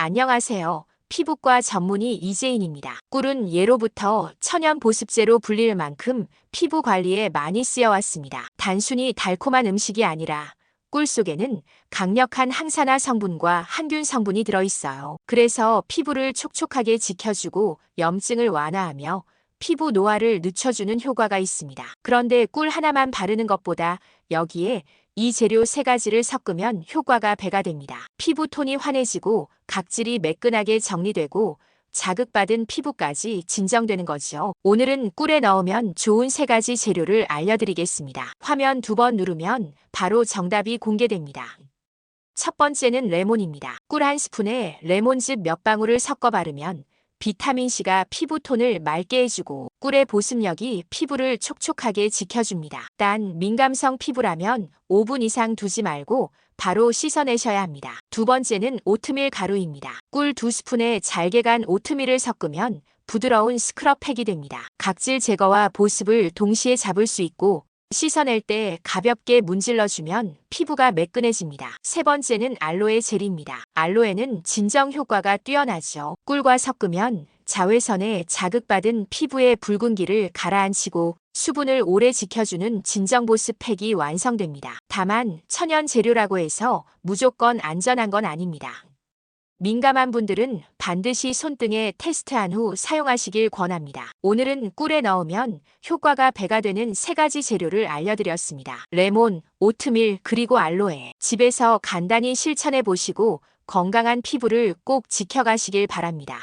안녕하세요. 피부과 전문의 이재인입니다. 꿀은 예로부터 천연 보습제로 불릴 만큼 피부 관리에 많이 쓰여왔습니다. 단순히 달콤한 음식이 아니라 꿀 속에는 강력한 항산화 성분과 항균 성분이 들어있어요. 그래서 피부를 촉촉하게 지켜주고 염증을 완화하며 피부 노화를 늦춰주는 효과가 있습니다. 그런데 꿀 하나만 바르는 것보다 여기에 이 재료 세 가지를 섞으면 효과가 배가 됩니다. 피부 톤이 환해지고 각질이 매끈하게 정리되고 자극받은 피부까지 진정되는 거죠. 오늘은 꿀에 넣으면 좋은 세 가지 재료를 알려드리겠습니다. 화면 두 번 누르면 바로 정답이 공개됩니다. 첫 번째는 레몬입니다. 꿀 한 스푼에 레몬즙 몇 방울을 섞어 바르면 비타민C가 피부톤을 맑게 해주고 꿀의 보습력이 피부를 촉촉하게 지켜줍니다. 단 민감성 피부라면 5분 이상 두지 말고 바로 씻어내셔야 합니다. 두 번째는 오트밀 가루입니다. 꿀두 스푼에 잘게 간 오트밀을 섞으면 부드러운 스크럽팩이 됩니다. 각질 제거와 보습을 동시에 잡을 수 있고 씻어낼 때 가볍게 문질러주면 피부가 매끈해집니다. 세 번째는 알로에 젤입니다. 알로에는 진정 효과가 뛰어나죠. 꿀과 섞으면 자외선에 자극받은 피부의 붉은기를 가라앉히고 수분을 오래 지켜주는 진정보습 팩이 완성됩니다. 다만 천연 재료라고 해서 무조건 안전한 건 아닙니다. 민감한 분들은 반드시 손등에 테스트한 후 사용하시길 권합니다. 오늘은 꿀에 넣으면 효과가 배가 되는 세 가지 재료를 알려드렸습니다. 레몬, 오트밀, 그리고 알로에. 집에서 간단히 실천해 보시고 건강한 피부를 꼭 지켜가시길 바랍니다.